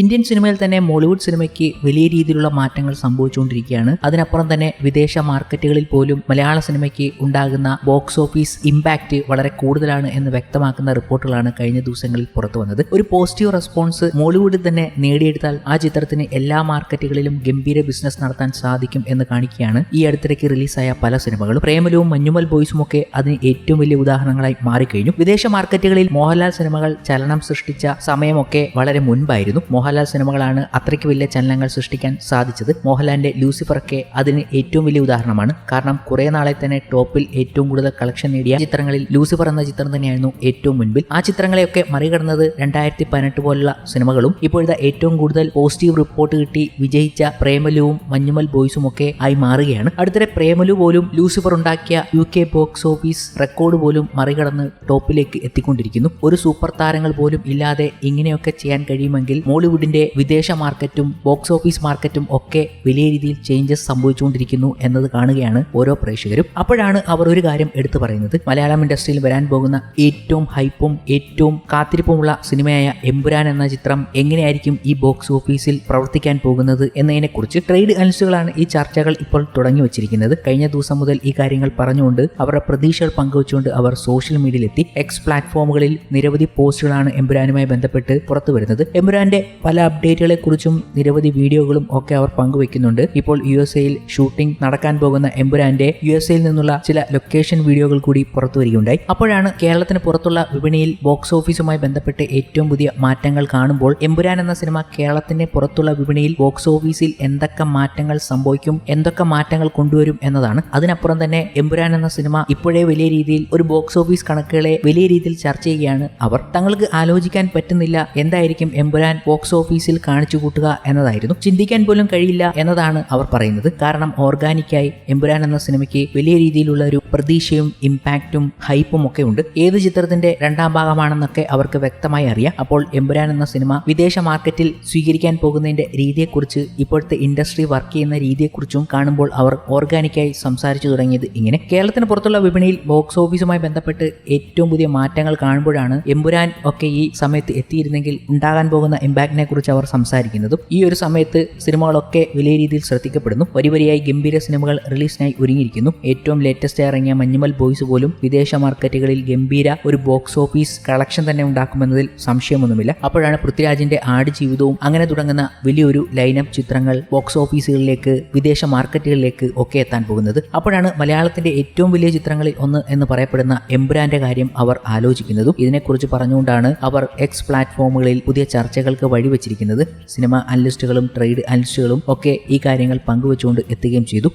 Indian സിനിമയിൽ തന്നെ Mollywood സിനിമയ്ക്ക് വലിയ രീതിയിലുള്ള മാറ്റങ്ങൾ സംഭവിച്ചുകൊണ്ടിരിക്കുകയാണ്. അതിനപ്പുറം തന്നെ വിദേശ മാർക്കറ്റുകളിൽ പോലും മലയാള സിനിമയ്ക്ക് ഉണ്ടാകുന്ന ബോക്സ് ഓഫീസ് ഇമ്പാക്റ്റ് വളരെ കൂടുതലാണ് എന്ന് വ്യക്തമാക്കുന്ന റിപ്പോർട്ടുകളാണ് കഴിഞ്ഞ ദിവസങ്ങളിൽ പുറത്തു വന്നത്. ഒരു പോസിറ്റീവ് റെസ്പോൺസ് മോളിവുഡിൽ തന്നെ നേടിയെടുത്താൽ ആ ചിത്രത്തിന് എല്ലാ മാർക്കറ്റുകളിലും ഗംഭീര ബിസിനസ് നടത്താൻ സാധിക്കും എന്ന് കാണിക്കുകയാണ് ഈ അടുത്തിടയ്ക്ക് റിലീസായ പല സിനിമകളും. പ്രേമലവും മഞ്ഞുമൽ ബോയ്സും ഒക്കെ അതിന് ഏറ്റവും വലിയ ഉദാഹരണങ്ങളായി മാറിക്കഴിഞ്ഞു. വിദേശ മാർക്കറ്റുകളിൽ മോഹൻലാൽ സിനിമകൾ ചലനം സൃഷ്ടിച്ച സമയമൊക്കെ വളരെ മുൻപായിരുന്നു. മോഹൻലാൽ സിനിമകളാണ് അത്രയ്ക്ക് വലിയ ചലനങ്ങൾ സൃഷ്ടിക്കാൻ സാധിച്ചത്. മോഹൻലാലിന്റെ ലൂസിഫർ ഒക്കെ അതിന് ഏറ്റവും വലിയ ഉദാഹരണമാണ്. കാരണം കുറെ നാളെ തന്നെ ടോപ്പിൽ ഏറ്റവും കൂടുതൽ കളക്ഷൻ നേടിയ ചിത്രങ്ങളിൽ ലൂസിഫർ എന്ന ചിത്രം തന്നെയായിരുന്നു ഏറ്റവും മുൻപിൽ. ആ ചിത്രങ്ങളെയൊക്കെ മറികടന്നത് രണ്ടായിരത്തി പതിനെട്ട് പോലുള്ള സിനിമകളും. ഇപ്പോഴത്തെ ഏറ്റവും കൂടുതൽ പോസിറ്റീവ് റിപ്പോർട്ട് കിട്ടി വിജയിച്ച പ്രേമലുവും മഞ്ഞുമൽ ബോയ്സും ഒക്കെ ആയി മാറുകയാണ്. അടുത്തിടെ പ്രേമലു പോലും ലൂസിഫർ ഉണ്ടാക്കിയ U K box office record പോലും മറികടന്ന് ടോപ്പിലേക്ക് എത്തിക്കൊണ്ടിരിക്കുന്നു. ഒരു സൂപ്പർ താരങ്ങൾ പോലും ഇല്ലാതെ ഇങ്ങനെയൊക്കെ ചെയ്യാൻ കഴിയുമെങ്കിൽ മോളിവുഡിന്റെ വിദേശ മാർക്കറ്റും ബോക്സ് ഓഫീസ് മാർക്കറ്റും ഒക്കെ വലിയ രീതിയിൽ ചേഞ്ചസ് സംഭവിച്ചുകൊണ്ടിരിക്കുന്നു എന്നത് കാണുകയാണ് ഓരോ പ്രേക്ഷകരും. അപ്പോഴാണ് അവർ ഒരു കാര്യം എടുത്തു പറയുന്നത്. മലയാളം ഇൻഡസ്ട്രിയിൽ വരാൻ പോകുന്ന ഏറ്റവും ഹൈപ്പും ഏറ്റവും കാത്തിരിപ്പുമുള്ള സിനിമയായ എമ്പുരാൻ എന്ന ചിത്രം എങ്ങനെയായിരിക്കും ഈ ബോക്സ് ഓഫീസിൽ പ്രവർത്തിക്കാൻ പോകുന്നത് എന്നതിനെക്കുറിച്ച് ട്രേഡ് അനലിസ്റ്റുകളാണ് ഈ ചർച്ചകൾ ഇപ്പോൾ തുടങ്ങി വച്ചിരിക്കുന്നത്. കഴിഞ്ഞ ദിവസം മുതൽ ഈ കാര്യങ്ങൾ പറഞ്ഞുകൊണ്ട് അവരുടെ പ്രതീക്ഷകൾ പങ്കുവച്ചുകൊണ്ട് അവർ സോഷ്യൽ മീഡിയയിലെത്തി എക്സ് പ്ലാറ്റ്ഫോമുകളിൽ നിരവധി പോസ്റ്റുകളാണ് എമ്പുരാനുമായി ബന്ധപ്പെട്ട് പുറത്തു വരുന്നത് എമ്പുരാന്റെ പല അപ്ഡേറ്റുകളെ കുറിച്ചും നിരവധി വീഡിയോകളും ഒക്കെ അവർ പങ്കുവെക്കുന്നുണ്ട്. ഇപ്പോൾ യു എസ് എയിൽ ഷൂട്ടിംഗ് നടക്കാൻ പോകുന്ന എമ്പുരാന്റെ യു എസ് എയിൽ നിന്നുള്ള ചില ലൊക്കേഷൻ വീഡിയോകൾ കൂടി പുറത്തു വരികയുണ്ടായി. അപ്പോഴാണ് കേരളത്തിന് പുറത്തുള്ള വിപണിയിൽ ബോക്സ് ഓഫീസുമായി ബന്ധപ്പെട്ട് ഏറ്റവും പുതിയ മാറ്റങ്ങൾ കാണുമ്പോൾ എമ്പുരാൻ എന്ന സിനിമ കേരളത്തിന്റെ പുറത്തുള്ള വിപണിയിൽ ബോക്സ് ഓഫീസിൽ എന്തൊക്കെ മാറ്റങ്ങൾ സംഭവിക്കും എന്തൊക്കെ മാറ്റങ്ങൾ കൊണ്ടുവരും എന്നതാണ്. അതിനപ്പുറം തന്നെ എമ്പുരാൻ എന്ന സിനിമ ഇപ്പോഴേ വലിയ രീതിയിൽ ഒരു ബോക്സ് ഓഫീസ് കണക്കുകളെ വലിയ രീതിയിൽ ചർച്ച ചെയ്യുകയാണ് അവർ. തങ്ങൾക്ക് ആലോചിക്കാൻ പറ്റുന്നില്ല എന്തായിരിക്കും എമ്പുരാൻ ബോക്സ് ഓഫീസിൽ കാണിച്ചു കൂട്ടുക എന്നതായിരുന്നു. ചിന്തിക്കാൻ പോലും കഴിയില്ല എന്നതാണ് അവർ പറയുന്നത്. കാരണം ഓർഗാനിക്കായി എമ്പുരാൻ എന്ന സിനിമയ്ക്ക് വലിയ രീതിയിലുള്ള ഒരു പ്രതീക്ഷയും ഇമ്പാക്റ്റും ഹൈപ്പും ഒക്കെ ഉണ്ട്. ഏത് ചിത്രത്തിന്റെ രണ്ടാം ഭാഗമാണെന്നൊക്കെ അവർക്ക് വ്യക്തമായി അറിയാം. അപ്പോൾ എമ്പുരാൻ എന്ന സിനിമ വിദേശ മാർക്കറ്റിൽ സ്വീകരിക്കാൻ പോകുന്നതിന്റെ രീതിയെക്കുറിച്ച് ഇപ്പോഴത്തെ ഇൻഡസ്ട്രി വർക്ക് ചെയ്യുന്ന രീതിയെക്കുറിച്ചും കാണുമ്പോൾ അവർ ഓർഗാനിക്കായി സംസാരിച്ചു തുടങ്ങിയത് ഇങ്ങനെ. കേരളത്തിന് പുറത്തുള്ള വിപണിയിൽ ബോക്സ് ഓഫീസുമായി ബന്ധപ്പെട്ട് ഏറ്റവും പുതിയ മാറ്റങ്ങൾ കാണുമ്പോഴാണ് എമ്പുരാൻ ഒക്കെ ഈ സമയത്ത് എത്തിയിരുന്നെങ്കിൽ ഉണ്ടാകാൻ പോകുന്ന ഇമ്പാക്റ്റിനെ കുറിച്ച് അവർ സംസാരിക്കുന്നതും ഈ ഒരു സമയത്ത് സിനിമകളൊക്കെ വലിയ രീതിയിൽ ശ്രദ്ധിക്കപ്പെടുന്നു. വരി വരിയായി ഗംഭീര സിനിമകൾ റിലീസിനായി ഒരുങ്ങിയിരിക്കുന്നു. ഏറ്റവും ലേറ്റസ്റ്റ് ഇറങ്ങിയ മഞ്ഞുമൽ ബോയ്സ് പോലും വിദേശ മാർക്കറ്റുകളിൽ ഗംഭീര ഒരു ബോക്സ് ഓഫീസ് കളക്ഷൻ തന്നെ ഉണ്ടാക്കുമെന്നതിൽ സംശയമൊന്നുമില്ല. അപ്പോഴാണ് പൃഥ്വിരാജിന്റെ ജീവിതവും അങ്ങനെ തുടങ്ങുന്ന വലിയൊരു ലൈനപ്പ് ചിത്രങ്ങൾ ബോക്സ് ഓഫീസുകളിലേക്ക് വിദേശ മാർക്കറ്റുകളിലേക്ക് ഒക്കെ എത്താൻ പോകുന്നത്. അപ്പോഴാണ് മലയാളത്തിന്റെ ഏറ്റവും വലിയ ചിത്രങ്ങളിൽ ഒന്ന് എന്ന് പറയപ്പെടുന്ന എംബ്രാന്റെ കാര്യം അവർ ആലോചിക്കുന്നതും. ഇതിനെക്കുറിച്ച് പറഞ്ഞുകൊണ്ടാണ് അവർ എക്സ് പ്ലാറ്റ്ഫോമുകളിൽ പുതിയ ചർച്ചകൾക്ക് വഴിവെച്ചിരിക്കുന്നത് സിനിമ അനലിസ്റ്റുകളും ട്രേഡ് അനലിസ്റ്റുകളും ഒക്കെ ഈ കാര്യങ്ങൾ പങ്കുവച്ചുകൊണ്ട് എത്തുകയും ചെയ്തു.